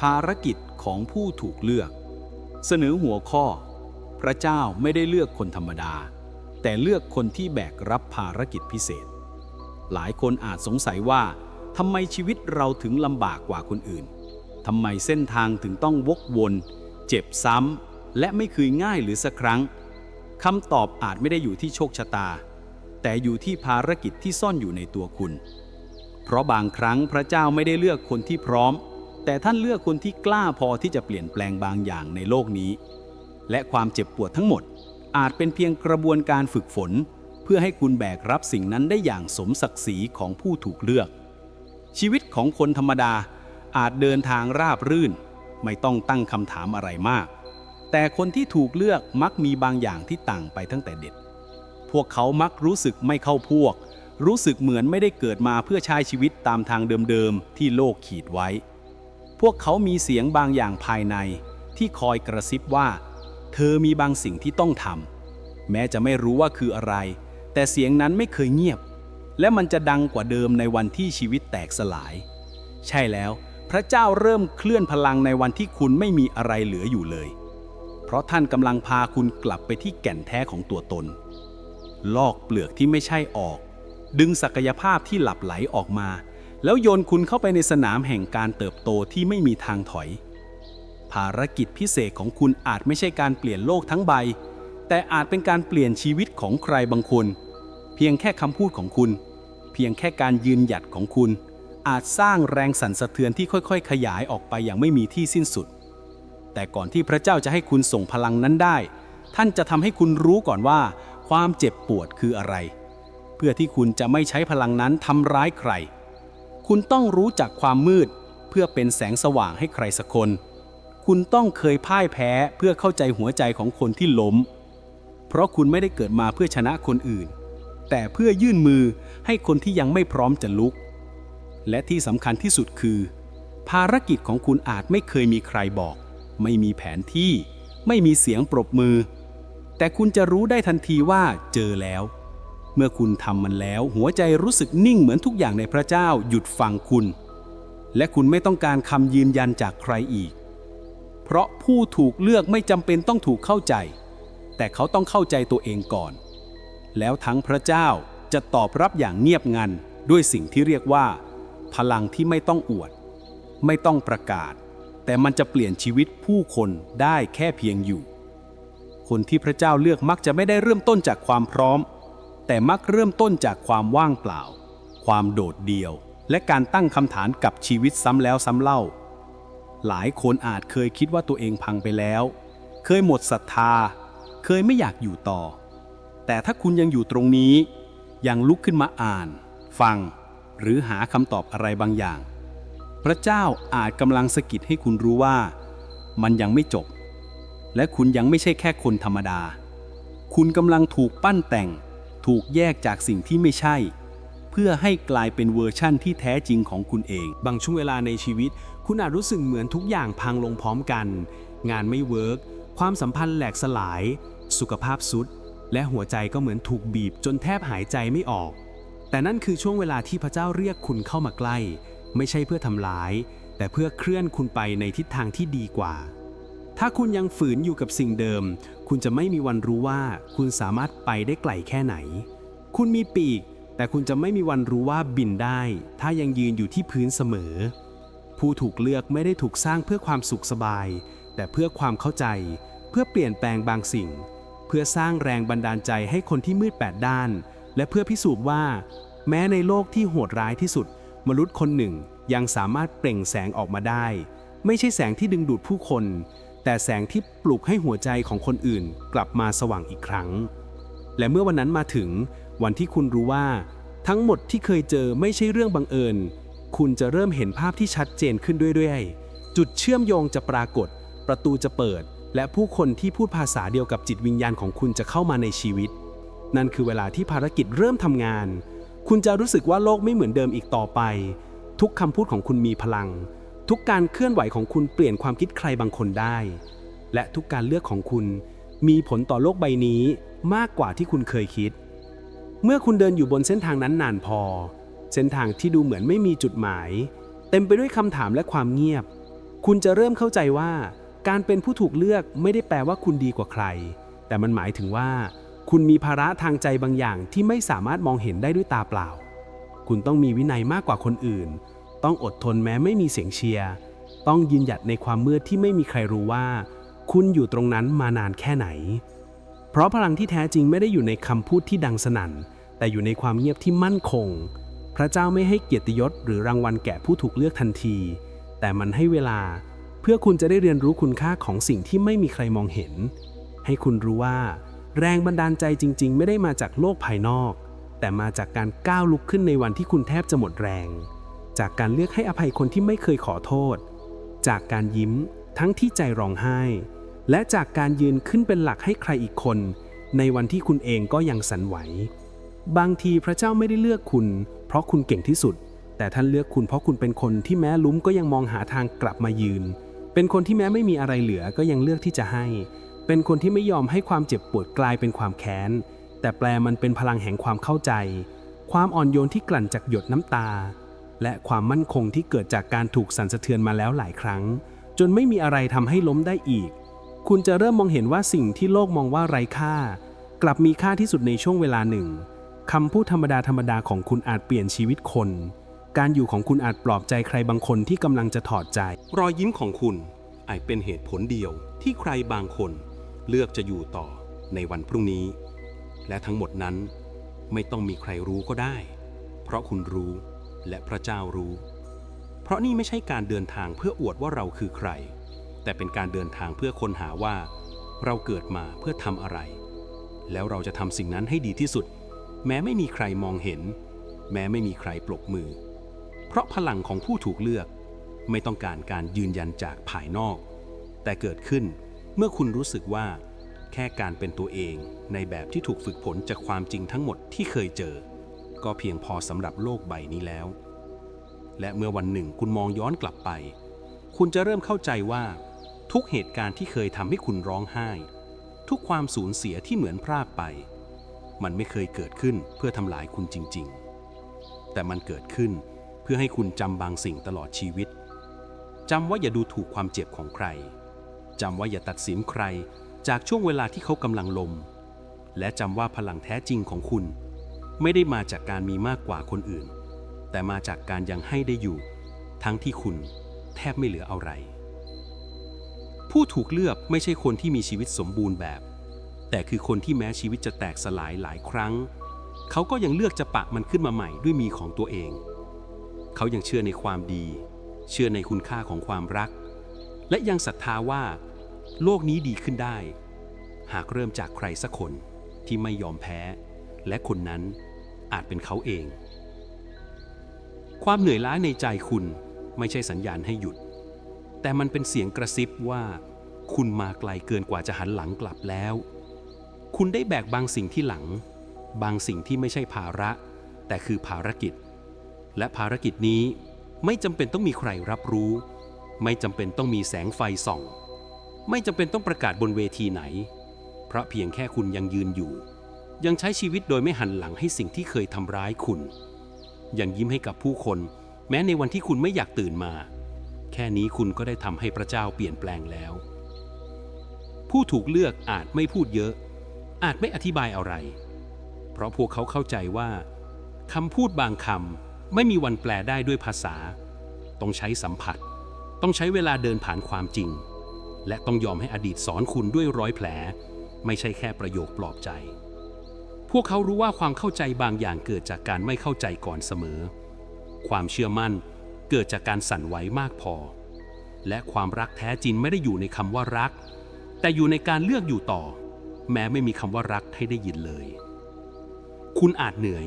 ภารกิจของผู้ถูกเลือก เสนอหัวข้อ พระเจ้าไม่ได้เลือกคนธรรมดา แต่เลือกคนที่แบกรับภารกิจพิเศษ หลายคนอาจสงสัยว่าทำไมชีวิตเราถึงลำบากกว่าคนอื่นทำไมเส้นทางถึงต้องวกวน เจ็บซ้ำและไม่เคยง่ายหรือสักครั้งคำตอบอาจไม่ได้อยู่ที่โชคชะตา แต่อยู่ที่ภารกิจที่ซ่อนอยู่ในตัวคุณ เพราะบางครั้งพระเจ้าไม่ได้เลือกคนที่พร้อม แต่ท่านเลือกคนที่กล้าพอที่จะเปลี่ยนแปลงบางอย่างในโลกนี้ และความเจ็บปวดทั้งหมด อาจเป็นเพียงกระบวนการฝึกฝน เพื่อให้คุณแบกรับสิ่งนั้นได้อย่างสมศักดิ์ศรีของผู้ถูกเลือก ชีวิตของคนธรรมดาอาจเดินทางราบรื่น ไม่ต้องตั้งคำถามอะไรมาก แต่คนที่ถูกเลือกมักมีบางอย่างที่ต่างไปตั้งแต่เด็กพวกเขามักรู้สึกไม่เข้าพวก รู้สึกเหมือนไม่ได้เกิดมาเพื่อใช้ชีวิตตามทางเดิมๆที่โลกขีดไว้ พวกเขามีเสียงบางอย่างภายในที่คอยกระซิบว่า เธอมีบางสิ่งที่ต้องทำแม้จะไม่รู้ว่าคืออะไร แต่เสียงนั้นไม่เคยเงียบ และมันจะดังกว่าเดิมในวันที่ชีวิตแตกสลาย ใช่แล้ว พระเจ้าเริ่มเคลื่อนพลังในวันที่คุณไม่มีอะไรเหลืออยู่เลย เพราะท่านกำลังพาคุณกลับไปที่แก่นแท้ของตัวตน ลอกเปลือกที่ไม่ใช่ออก ดึงศักยภาพที่หลับไหลออกมา แล้วโยนคุณเข้าไปในสนามแห่งการเติบโตที่ไม่มีทางถอย ภารกิจพิเศษของคุณอาจไม่ใช่การเปลี่ยนโลกทั้งใบ แต่อาจเป็นการเปลี่ยนชีวิตของใครบางคน เพียงแค่คำพูดของคุณ เพียงแค่การยืนหยัดของคุณ อาจสร้างแรงสั่นสะเทือนที่ค่อยๆ ขยายออกไปอย่างไม่มีที่สิ้นสุด แต่ก่อนที่พระเจ้าจะให้คุณส่งพลังนั้นได้ ท่านจะทำให้คุณรู้ก่อนว่า ความเจ็บปวดคืออะไร เพื่อที่คุณจะไม่ใช้พลังนั้นทำร้ายใคร คุณต้องรู้จักความมืด เพื่อเป็นแสงสว่างให้ใครสักคน คุณต้องเคยพ่ายแพ้เพื่อเข้าใจหัวใจของคนที่ล้ม เพราะคุณไม่ได้เกิดมาเพื่อชนะคนอื่น แต่เพื่อยื่นมือให้คนที่ยังไม่พร้อมจะลุก และที่สำคัญที่สุดคือ ภารกิจของคุณอาจไม่เคยมีใครบอก ไม่มีแผนที่ ไม่มีเสียงปรบมือ แต่คุณจะรู้ได้ทันทีว่าเจอแล้ว เมื่อคุณทำมันแล้ว หัวใจรู้สึกนิ่งเหมือนทุกอย่างในพระเจ้าหยุดฟังคุณ และคุณไม่ต้องการคำยืนยันจากใครอีก เพราะผู้ถูกเลือกไม่จำเป็นต้องถูกเข้าใจ แต่เขาต้องเข้าใจตัวเองก่อน แล้วทั้งพระเจ้าจะตอบรับอย่างเงียบงันด้วยสิ่งที่เรียกว่า พลังที่ไม่ต้องอวด ไม่ต้องประกาศ แต่มันจะเปลี่ยนชีวิตผู้คนได้แค่เพียงอยู่ คนที่พระเจ้าเลือกมักจะไม่ได้เริ่มต้นจากความพร้อม แต่มักเริ่มต้นจากความว่างเปล่า ความโดดเดี่ยว และการตั้งคำถามกับชีวิตซ้ำแล้วซ้ำเล่า หลายคนอาจเคยคิดว่าตัวเองพังไปแล้ว เคยหมดศรัทธา เคยไม่อยากอยู่ต่อ แต่ถ้าคุณยังอยู่ตรงนี้ ยังลุกขึ้นมาอ่าน ฟัง หรือหาคำตอบอะไรบางอย่าง พระเจ้าอาจกำลังสะกิดให้คุณรู้ว่า มันยังไม่จบ และคุณยังไม่ใช่แค่คนธรรมดา คุณกำลังถูกปั้นแต่ง ถูกแยกจากสิ่งที่ไม่ใช่ เพื่อให้กลายเป็นเวอร์ชั่นที่แท้จริงของคุณเอง บางช่วงเวลาในชีวิต คุณอาจรู้สึกเหมือนทุกอย่างพังลงพร้อมกัน งานไม่เวิร์กความสัมพันธ์แหลกสลาย สุขภาพสุด และหัวใจก็เหมือนถูกบีบจนแทบหายใจไม่ออก แต่นั่นคือช่วงเวลาที่พระเจ้าเรียกคุณเข้ามาใกล้ ไม่ใช่เพื่อทำร้าย แต่เพื่อเคลื่อนคุณไปในทิศทางที่ดีกว่า ถ้าคุณยังฝืนอยู่กับสิ่งเดิม คุณจะไม่มีวันรู้ว่าคุณสามารถไปได้ไกลแค่ไหน คุณมีปีก แต่คุณจะไม่มีวันรู้ว่าบินได้ ถ้ายังยืนอยู่ที่พื้นเสมอ ผู้ถูกเลือกไม่ได้ถูกสร้างเพื่อความสุขสบาย แต่เพื่อความเข้าใจ เพื่อเปลี่ยนแปลงบางสิ่ง เพื่อสร้างแรงบันดาลใจให้คนที่มืดแปดด้าน และเพื่อพิสูจน์ว่า แม้ในโลกที่โหดร้ายที่สุด มนุษย์คนหนึ่งยังสามารถเปล่งแสงออกมาได้ ไม่ใช่แสงที่ดึงดูดผู้คน แต่แสงที่ปลุกให้หัวใจของคนอื่นกลับมาสว่างอีกครั้ง และเมื่อวันนั้นมาถึงวันที่คุณรู้ว่า ทั้งหมดที่เคยเจอไม่ใช่เรื่องบังเอิญ คุณจะเริ่มเห็นภาพที่ชัดเจนขึ้นเรื่อยๆ จุดเชื่อมโยงจะปรากฏ ประตูจะเปิด และผู้คนที่พูดภาษาเดียวกับจิตวิญญาณของคุณจะเข้ามาในชีวิต นั่นคือเวลาที่ภารกิจเริ่มทำงาน คุณจะรู้สึกว่าโลกไม่เหมือนเดิมอีกต่อไป ทุกคำพูดของคุณมีพลัง ทุกการเคลื่อนไหวของคุณเปลี่ยนความคิดใครบางคนได้ และทุกการเลือกของคุณมีผลต่อโลกใบนี้มากกว่าที่คุณเคยคิด เมื่อคุณเดินอยู่บนเส้นทางนั้นนานพอ เส้นทางที่ดูเหมือนไม่มีจุดหมาย เต็มไปด้วยคำถามและความเงียบ คุณจะเริ่มเข้าใจว่า การเป็นผู้ถูกเลือกไม่ได้แปลว่าคุณดีกว่าใคร แต่มันหมายถึงว่า คุณมีภาระทางใจบางอย่างที่ไม่สามารถมองเห็นได้ด้วยตาเปล่า คุณต้องมีวินัยมากกว่าคนอื่น ต้องอดทนแม้ไม่มีเสียงเชียร์ ต้องยืนหยัดในความมืดที่ไม่มีใครรู้ว่า คุณอยู่ตรงนั้นมานานแค่ไหน เพราะพลังที่แท้จริงไม่ได้อยู่ในคำพูดที่ดังสนั่น แต่อยู่ในความเงียบที่มั่นคง พระเจ้าไม่ให้เกียรติยศหรือรางวัลแก่ผู้ถูกเลือกทันที แต่มันให้เวลา เพื่อคุณจะได้เรียนรู้คุณค่าของสิ่งที่ไม่มีใครมองเห็น ให้คุณรู้ว่า แรงบันดาลใจจริง ๆ ไม่ได้มาจากโลกภายนอก แต่มาจากการก้าวลุกขึ้นในวันที่คุณแทบจะหมดแรง จากการเลือกให้อภัยคนที่ไม่เคยขอโทษ จากการยิ้มทั้งที่ใจร้องไห้ และจากการยืนขึ้นเป็นหลักให้ใครอีกคน ในวันที่คุณเองก็ยังสั่นไหว บางทีพระเจ้าไม่ได้เลือกคุณ เพราะคุณเก่งที่สุด แต่ท่านเลือกคุณเพราะคุณเป็นคนที่แม้ลุ้มก็ยังมองหาทางกลับมายืน เป็นคนที่แม้ไม่มีอะไรเหลือก็ยังเลือกที่จะให้ เป็นคนที่ไม่ยอมให้ความเจ็บปวดกลายเป็นความแค้น แต่แปลมันเป็นพลังแห่งความเข้าใจ ความอ่อนโยนที่กลั่นจากหยดน้ำตา และความมั่นคงที่เกิดจากการถูกสั่นสะเทือนมาแล้วหลายครั้ง จนไม่มีอะไรทำให้ล้มได้อีก คุณจะเริ่มมองเห็นว่าสิ่งที่โลกมองว่าไร้ค่า กลับมีค่าที่สุดในช่วงเวลาหนึ่งคำพูดธรรมดาธรรมดาของคุณอาจเปลี่ยนชีวิตคน การอยู่ของคุณอาจปลอบใจใครบางคนที่กำลังจะถอดใจ รอยยิ้มของคุณอาจเป็นเหตุผลเดียวที่ใครบางคน เลือกจะอยู่ต่อในวันพรุ่งนี้ และทั้งหมดนั้นไม่ต้องมีใครรู้ก็ได้ เพราะคุณรู้ และพระเจ้ารู้ เพราะนี่ไม่ใช่การเดินทางเพื่ออวดว่าเราคือใคร แต่เป็นการเดินทางเพื่อค้นหาว่า เราเกิดมาเพื่อทำอะไร แล้วเราจะทำสิ่งนั้นให้ดีที่สุด แม้ไม่มีใครมองเห็น แม้ไม่มีใครปรบมือ เพราะพลังของผู้ถูกเลือก ไม่ต้องการการยืนยันจากภายนอก แต่เกิดขึ้นเมื่อคุณรู้สึกว่าแค่การเป็นตัวเองในแบบที่ถูกฝึกผลจากความจริงทั้งหมดที่เคยเจอ ก็เพียงพอสำหรับโลกใบนี้แล้ว และเมื่อวันหนึ่งคุณมองย้อนกลับไป คุณจะเริ่มเข้าใจว่า ทุกเหตุการณ์ที่เคยทำให้คุณร้องไห้ ทุกความสูญเสียที่เหมือนพรากไป มันไม่เคยเกิดขึ้นเพื่อทำลายคุณจริง ๆ แต่มันเกิดขึ้นเพื่อให้คุณจำบางสิ่งตลอดชีวิตจำว่าอย่าดูถูกความเจ็บของใครจำว่าอย่าตัดสินใครจากช่วงเวลาที่เขากำลังลม และจำว่าพลังแท้จริงของคุณ ไม่ได้มาจากการมีมากกว่าคนอื่น แต่มาจากการยังให้ได้อยู่ ทั้งที่คุณแทบไม่เหลืออะไร ผู้ถูกเลือกไม่ใช่คนที่มีชีวิตสมบูรณ์แบบ แต่คือคนที่แม้ชีวิตจะแตกสลายหลายครั้ง เขาก็ยังเลือกจะปะมันขึ้นมาใหม่ด้วยมีของตัวเอง เขายังเชื่อในความดี เชื่อในคุณค่าของความรัก และยังศรัทธาว่า โลกนี้ดีขึ้นได้ หากเริ่มจากใครสักคนที่ไม่ยอมแพ้ และคนนั้น อาจเป็นเขาเอง ความเหนื่อยล้าในใจคุณไม่ใช่สัญญาณให้หยุด แต่มันเป็นเสียงกระซิบว่า คุณมาไกลเกินกว่าจะหันหลังกลับแล้ว คุณได้แบกบางสิ่งที่หลัง บางสิ่งที่ไม่ใช่ภาระ แต่คือภารกิจ และภารกิจนี้ไม่จำเป็นต้องมีใครรับรู้ ไม่จำเป็นต้องมีแสงไฟส่อง ไม่จำเป็นต้องประกาศบนเวทีไหน เพราะเพียงแค่คุณยังยืนอยู่ ยังใช้ชีวิตโดยไม่หันหลังให้สิ่งที่เคยทำร้ายคุณ ยังยิ้มให้กับผู้คน แม้ในวันที่คุณไม่อยากตื่นมา แค่นี้คุณก็ได้ทำให้พระเจ้าเปลี่ยนแปลงแล้ว ผู้ถูกเลือกอาจไม่พูดเยอะ อาจไม่อธิบายอะไร เพราะพวกเขาเข้าใจว่าคำพูดบางคำไม่มีวันแปลได้ด้วยภาษา ต้องใช้สัมผัส ต้องใช้เวลาเดินผ่านความจริง และต้องยอมให้อดีตสอนคุณด้วยร้อยแผล ไม่ใช่แค่ประโยคปลอบใจ พวกเขารู้ว่าความเข้าใจบางอย่างเกิดจากการไม่เข้าใจก่อนเสมอ ความเชื่อมั่นเกิดจากการสั่นไหวมากพอ และความรักแท้จริงไม่ได้อยู่ในคำว่ารัก แต่อยู่ในการเลือกอยู่ต่อ แม้ไม่มีคำว่ารักให้ได้ยินเลย คุณอาจเหนื่อย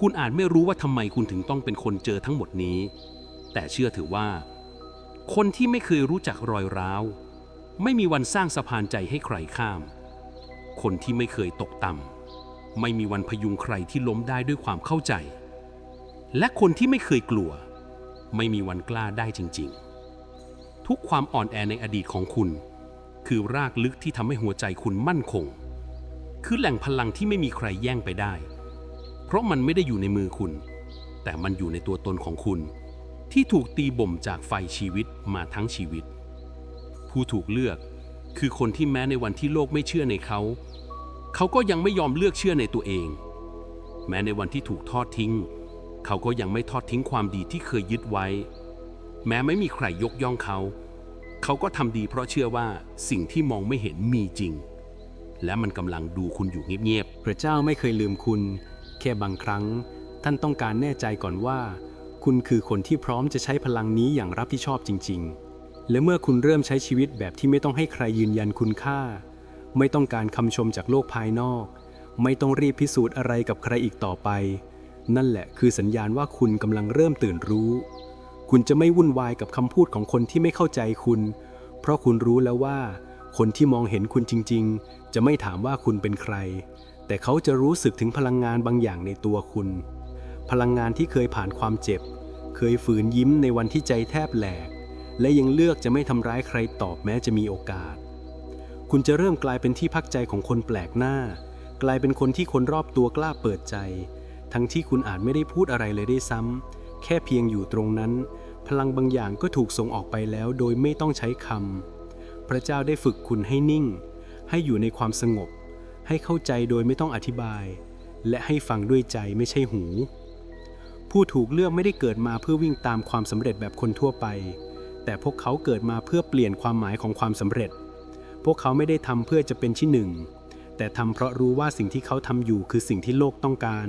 คุณอาจไม่รู้ว่าทำไมคุณถึงต้องเป็นคนเจอทั้งหมดนี้ แต่เชื่อถือว่า คนที่ไม่เคยรู้จักรอยร้าว ไม่มีวันสร้างสะพานใจให้ใครข้าม คนที่ไม่เคยตกต่ำ ไม่มีวันพยุงใครที่ล้มได้ด้วยความเข้าใจ และคนที่ไม่เคยกลัว ไม่มีวันกล้าได้จริง ๆ ทุกความอ่อนแอในอดีตของคุณ คือรากลึกที่ทำให้หัวใจคุณมั่นคง คือแหล่งพลังที่ไม่มีใครแย่งไปได้ เพราะมันไม่ได้อยู่ในมือคุณ แต่มันอยู่ในตัวตนของคุณ ที่ถูกตีบ่มจากไฟชีวิตมาทั้งชีวิต ผู้ถูกเลือกคือคนที่แม้ในวันที่โลกไม่เชื่อในเขา เขาก็ยังไม่ยอมเลือกเชื่อในตัวเอง แม้ในวันที่ถูกทอดทิ้ง เขาก็ยังไม่ทอดทิ้งความดีที่เคยยึดไว้ แม้ไม่มีใครยกย่องเขา เขาก็ทำดีเพราะเชื่อว่าสิ่งที่มองไม่เห็นมีจริง และมันกำลังดูคุณอยู่เงียบๆ พระเจ้าไม่เคยลืมคุณ แค่บางครั้ง ท่านต้องการแน่ใจก่อนว่า คุณคือคนที่พร้อมจะใช้พลังนี้อย่างรับผิดชอบจริง ๆ และเมื่อคุณเริ่มใช้ชีวิตแบบที่ไม่ต้องให้ใครยืนยันคุณค่า ไม่ต้องการคำชมจากโลกภายนอก ไม่ต้องรีบพิสูจน์อะไรกับใครอีกต่อไป นั่นแหละคือสัญญาณว่าคุณกำลังเริ่มตื่นรู้ คุณจะไม่วุ่นวายกับคำพูดของคนที่ไม่เข้าใจคุณ เพราะคุณรู้แล้วว่า คนที่มองเห็นคุณจริง ๆ จะไม่ถามว่าคุณเป็นใคร แต่เขาจะรู้สึกถึงพลังงานบางอย่างในตัวคุณ พลังงานที่เคยผ่านความเจ็บ เคยฝืนยิ้มในวันที่ใจแทบแหลก และยังเลือกจะไม่ทำร้ายใครตอบแม้จะมีโอกาส คุณจะเริ่มกลายเป็นที่พักใจของคนแปลกหน้า กลายเป็นคนที่คนรอบตัวกล้าเปิดใจ ทั้งที่คุณอาจไม่ได้พูดอะไรเลยได้ซ้ำแค่เพียงอยู่ตรงนั้น พลังบางอย่างก็ถูกส่งออกไปแล้วโดยไม่ต้องใช้คำพระเจ้าได้ฝึกคุณให้นิ่ง ให้อยู่ในความสงบ ให้เข้าใจโดยไม่ต้องอธิบาย และให้ฟังด้วยใจไม่ใช่หู ผู้ถูกเลือกไม่ได้เกิดมาเพื่อวิ่งตามความสำเร็จแบบคนทั่วไป แต่พวกเขาเกิดมาเพื่อเปลี่ยนความหมายของความสำเร็จ พวกเขาไม่ได้ทำเพื่อจะเป็นที่หนึ่ง แต่ทำเพราะรู้ว่าสิ่งที่เขาทำอยู่คือสิ่งที่โลกต้องการ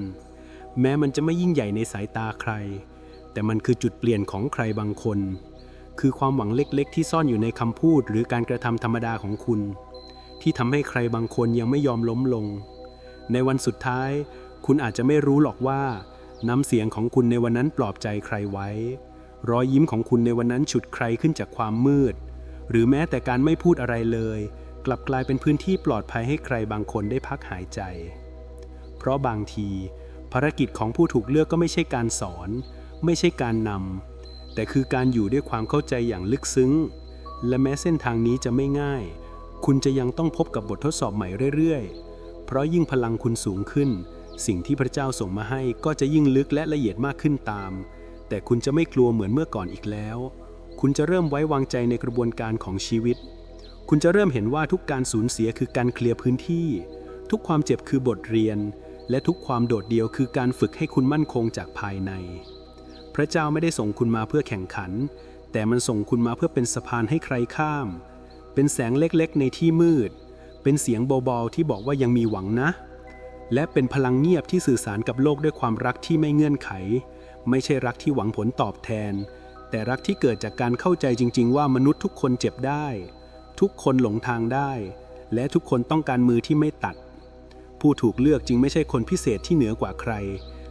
แม้มันจะไม่ยิ่งใหญ่ในสายตาใคร แต่มันคือจุดเปลี่ยนของใครบางคน คือความหวังเล็กๆ ที่ซ่อนอยู่ในคำพูดหรือการกระทำธรรมดาของคุณ ที่ทำให้ใครบางคนยังไม่ยอมล้มลง ในวันสุดท้าย คุณอาจจะไม่รู้หรอกว่า น้ำเสียงของคุณในวันนั้นปลอบใจใครไว้ รอยยิ้มของคุณในวันนั้นฉุดใครขึ้นจากความมืด หรือแม้แต่การไม่พูดอะไรเลย กลับกลายเป็นพื้นที่ปลอดภัยให้ใครบางคนได้พักหายใจ เพราะบางที ภารกิจของผู้ถูกเลือกก็ไม่ใช่การสอน ไม่ใช่การนำแต่คือการอยู่ด้วยความเข้าใจอย่างลึกซึ้ง และแม้เส้นทางนี้จะไม่ง่าย คุณจะยังต้องพบกับบททดสอบใหม่เรื่อยๆ เพราะยิ่งพลังคุณสูงขึ้น สิ่งที่พระเจ้าส่งมาให้ก็จะยิ่งลึกและละเอียดมากขึ้นตาม แต่คุณจะไม่กลัวเหมือนเมื่อก่อนอีกแล้ว คุณจะเริ่มไว้วางใจในกระบวนการของชีวิต คุณจะเริ่มเห็นว่าทุกการสูญเสียคือการเคลียร์พื้นที่ ทุกความเจ็บคือบทเรียน และทุกความโดดเดี่ยวคือการฝึกให้คุณมั่นคงจากภายใน พระเจ้าไม่ได้ส่งคุณมาเพื่อแข่งขัน แต่มันส่งคุณมาเพื่อเป็นสะพานให้ใครข้าม เป็นแสงเล็กๆ ในที่มืด เป็นเสียงเบาๆที่บอกว่ายังมีหวังนะ และเป็นพลังเงียบที่สื่อสารกับโลกด้วยความรักที่ไม่เงื่อนไข ไม่ใช่รักที่หวังผลตอบแทน แต่รักที่เกิดจากการเข้าใจจริง ๆ ว่ามนุษย์ทุกคนเจ็บได้ ทุกคนหลงทางได้ และทุกคนต้องการมือที่ไม่ตัด ผู้ถูกเลือกจึงไม่ใช่คนพิเศษที่เหนือกว่าใคร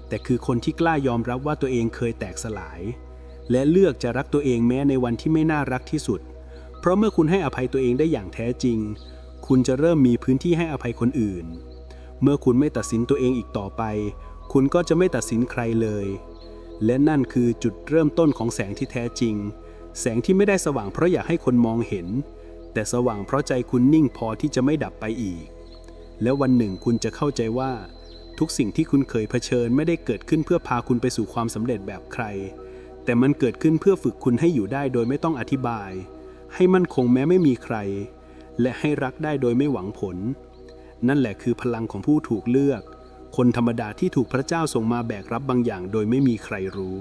แต่คือคนที่กล้ายอมรับว่าตัวเองเคยแตกสลาย และเลือกจะรักตัวเองแม้ในวันที่ไม่น่ารักที่สุด เพราะเมื่อคุณให้อภัยตัวเองได้อย่างแท้จริง คุณจะเริ่มมีพื้นที่ให้อภัยคนอื่น เมื่อคุณไม่ตัดสินตัวเองอีกต่อไป คุณก็จะไม่ตัดสินใครเลย และนั่นคือจุดเริ่มต้นของแสงที่แท้จริง แสงที่ไม่ได้สว่างเพราะอยากให้คนมองเห็น แต่สว่างเพราะใจคุณนิ่งพอที่จะไม่ดับไปอีก แล้ววันหนึ่งคุณจะเข้าใจว่า ทุกสิ่งที่คุณเคยเผชิญไม่ได้เกิดขึ้นเพื่อพาคุณไปสู่ความสำเร็จแบบใคร แต่มันเกิดขึ้นเพื่อฝึกคุณให้อยู่ได้โดยไม่ต้องอธิบาย ให้มั่นคงแม้ไม่มีใคร และให้รักได้โดยไม่หวังผล นั่นแหละคือพลังของผู้ถูกเลือก คนธรรมดาที่ถูกพระเจ้าส่งมาแบกรับบางอย่างโดยไม่มีใครรู้